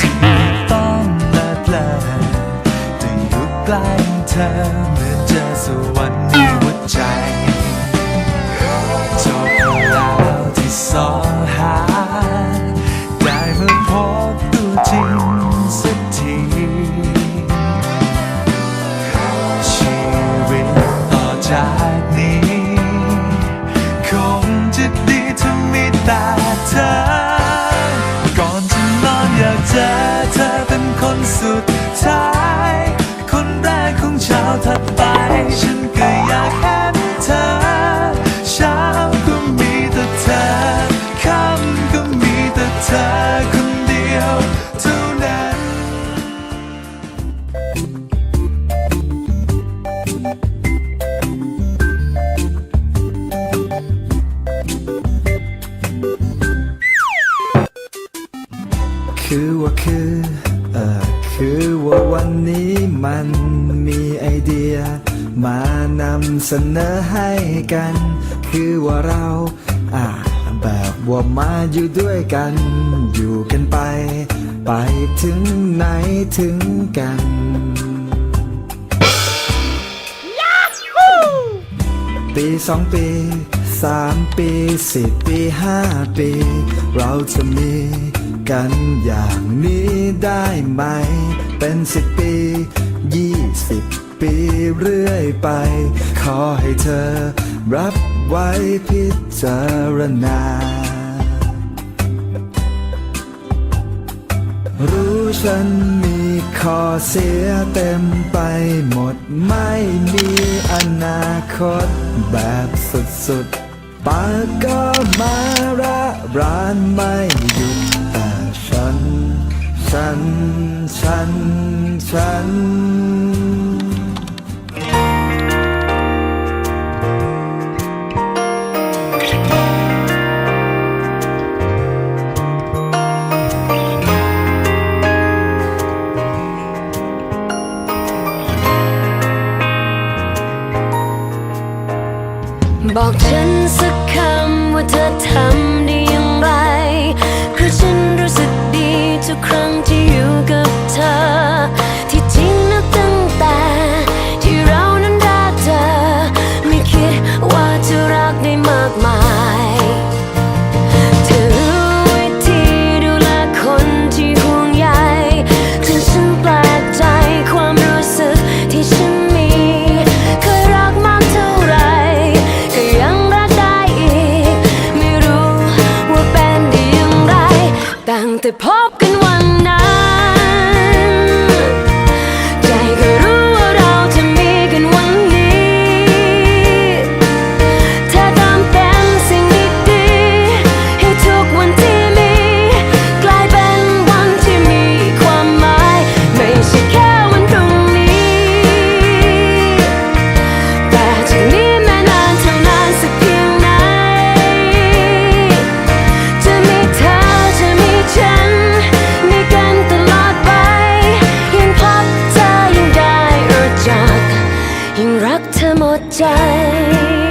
ที่ม่ต้องละเลอแต่อยู่ใกล้เธอ สุดท้าย คนแรกของเช้าถัดไป ฉันก็อยากเห็นเธอ เช้าก็มีแต่เธอ ค่ำก็มีแต่เธอคนเดียวเท่านั้น คือว่าคือเออ คือว่าวันนี้มันมีไอเดีย มานำเสนอให้กัน คือว่าเราอ่าแบบว่ามาอยู่ด้วยกัน อยู่กันไป ไปถึงไหนถึงกันปีสองปีสามปีสิบปีห้าปี เราจะมี กันอย่างนี้ได้ไหม เป็นสิบปียี่สิบปีเรื่อยไป ขอให้เธอรับไว้พิจารณา รู้ฉันมีข้อเสียเต็มไปหมดไม่มีอนาคตแบบสุดๆปากก็มาระรานไม่ ฉัน ฉัน บอกฉันสักคำว่าเธอทำได้อย่างไรเพราะฉันรู้สึกดีทุกครั้งที่อยู่กับ เ day